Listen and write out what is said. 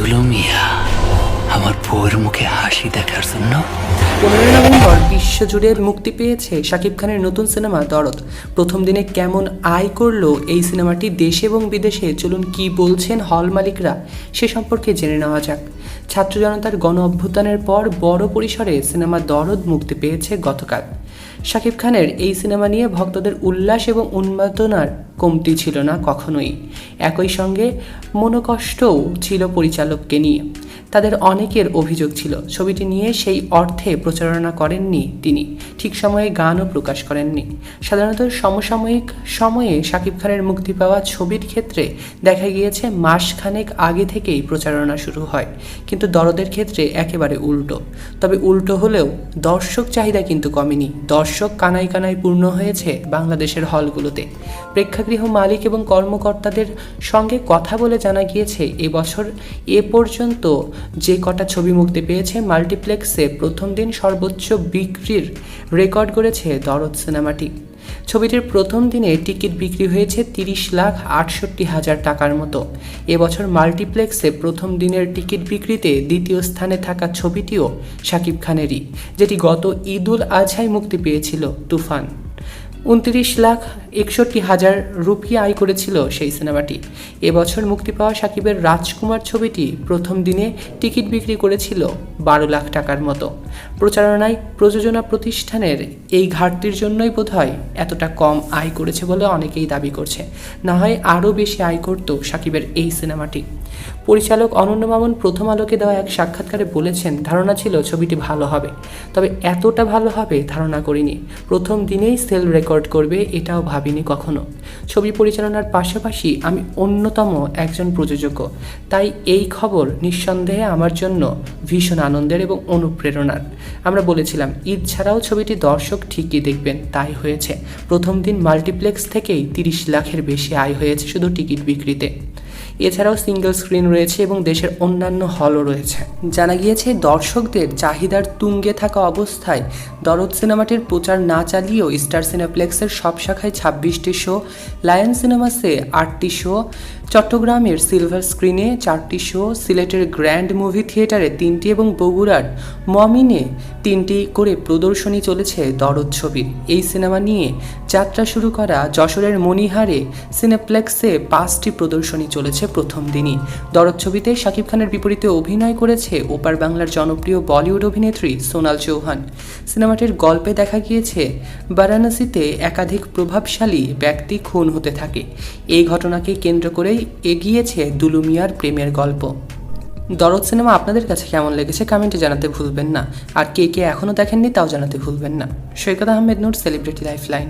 দুলুমিয়া আমার বউয়ের মুখে হাসি দেখার জন্য। পনেরোই নভেম্বর বিশ্বজুড়ে মুক্তি পেয়েছে শাকিব খানের নতুন সিনেমা দরদ। প্রথম দিনে কেমন আয় করল এই সিনেমাটি দেশে এবং বিদেশে? চলুন কি বলছেন হল মালিকরা? সে সম্পর্কে জেনে নেওয়া যাক। ছাত্র জনতার গণ অভ্যুত্থানের পর বড় পরিসরে সিনেমা দরদ মুক্তি পেয়েছে গতকাল। শাকিব খানের এই সিনেমা নিয়ে ভক্তদের উল্লাস এবং উন্মাদনার কমতি ছিল না কখনোই। একই সঙ্গে মনোকষ্টও ছিল পরিচালককে নিয়ে। তাদের অনেকের অভিযোগ ছিল, ছবিটি নিয়ে সেই অর্থে প্রচারণা করেননি তিনি, ঠিক সময়ে গানও প্রকাশ করেননি। সাধারণত সমসাময়িক সময়ে শাকিব খানের মুক্তি পাওয়া ছবির ক্ষেত্রে দেখা গিয়েছে, মাসখানেক আগে থেকেই প্রচারণা শুরু হয়, কিন্তু দরদের ক্ষেত্রে একেবারে উল্টো। তবে উল্টো হলেও দর্শক চাহিদা কিন্তু কমেনি। দর্শক কানাই কানাই পূর্ণ হয়েছে বাংলাদেশের হলগুলোতে। প্রেক্ষাগৃহ মালিক এবং কর্মকর্তাদের সঙ্গে কথা বলে জানা গিয়েছে এবছর এ পর্যন্ত যে কটা ছবি মুক্তি পেয়েছে, মাল্টিপ্লেক্সে প্রথম দিন সর্বোচ্চ বিক্রির রেকর্ড করেছে দরদ সিনেমাটি। ছবিটির প্রথম দিনে টিকিট বিক্রি হয়েছে তিরিশ লাখ আটষট্টি হাজার টাকার মতো। এবছর মাল্টিপ্লেক্সে প্রথম দিনের টিকিট বিক্রিতে দ্বিতীয় স্থানে থাকা ছবিটিও শাকিব খানেরই, যেটি গত ঈদুল আজহায় মুক্তি পেয়েছিল তুফান। উনত্রিশ লাখ একষট্টি হাজার রুপি আয় করেছিল সেই সিনেমাটি। এবছর মুক্তি পাওয়া সাকিবের রাজকুমার ছবিটি প্রথম দিনে টিকিট বিক্রি করেছিল বারো লাখ টাকার মতো। প্রচারণায় প্রযোজনা প্রতিষ্ঠানের এই ঘাটতির জন্যই বোধহয় এতটা কম আয় করেছে বলে অনেকেই দাবি করছে। না হয় আরও বেশি আয় করত সাকিবের এই সিনেমাটি। পরিচালক অনন্য মামুন প্রথম আলোকে দেওয়া এক সাক্ষাৎকারে বলেছেন, ধারণা ছিল ছবিটি ভালো হবে। তবে এতটা ভালো হবে ধারণা করিনি। প্রথম দিনেই সেল রেকর্ড করবে এটাও ভাবিনি কখনো। ছবি পরিচালনার পাশাপাশি আমি অন্যতম একজন প্রযোজক। তাই এই খবর নিঃসন্দেহে আমার জন্য ভীষণ আনন্দের এবং অনুপ্রেরণার। আমরা বলেছিলাম, ঈদ ছাড়াও ছবিটি দর্শক ঠিকই দেখবেন, তাই হয়েছে। প্রথম দিন মাল্টিপ্লেক্স থেকেই তিরিশ লাখের বেশি আয় হয়েছে শুধু টিকিট বিক্রিতে। এছাড়াও সিঙ্গেল স্ক্রিন রয়েছে এবং দেশের অন্যান্য হলও রয়েছে। জানা গিয়েছে, দর্শকদের চাহিদার তুঙ্গে থাকা অবস্থায় দরদ সিনেমাটির প্রচার না চালিয়েও স্টার সিনেপ্লেক্সের সব শাখায় ছাব্বিশটি শো লায়ন সিনেমাসে আটটি শো চট্টগ্রামের সিলভার স্ক্রিনে চারটি শো সিলেটের গ্র্যান্ড মুভি থিয়েটারে তিনটি এবং বগুড়ার মমিনে তিনটি করে প্রদর্শনী চলেছে দরদ ছবির। এই সিনেমা নিয়ে যাত্রা শুরু করা যশোরের মণিহারে সিনেপ্লেক্সে পাঁচটি প্রদর্শনী চলেছে প্রথম দিনই। দরদ ছবিতে শাকিব খানের বিপরীতে অভিনয় করেছে ওপার বাংলার জনপ্রিয় বলিউড অভিনেত্রী সোনাল চৌহান। সিনেমাটির গল্পে দেখা গিয়েছে, বারাণসীতে একাধিক প্রভাবশালী ব্যক্তি খুন হতে থাকে। এই ঘটনাকে কেন্দ্র করেই এগিয়েছে দুলুমিয়ার প্রেমের গল্প। দরদ সিনেমা আপনাদের কাছে কেমন লেগেছে কমেন্টে জানাতে ভুলবেন না। আর কে কে এখনও দেখেননি তাও জানাতে ভুলবেন না। Saikat Ahmed Noor celebrity life line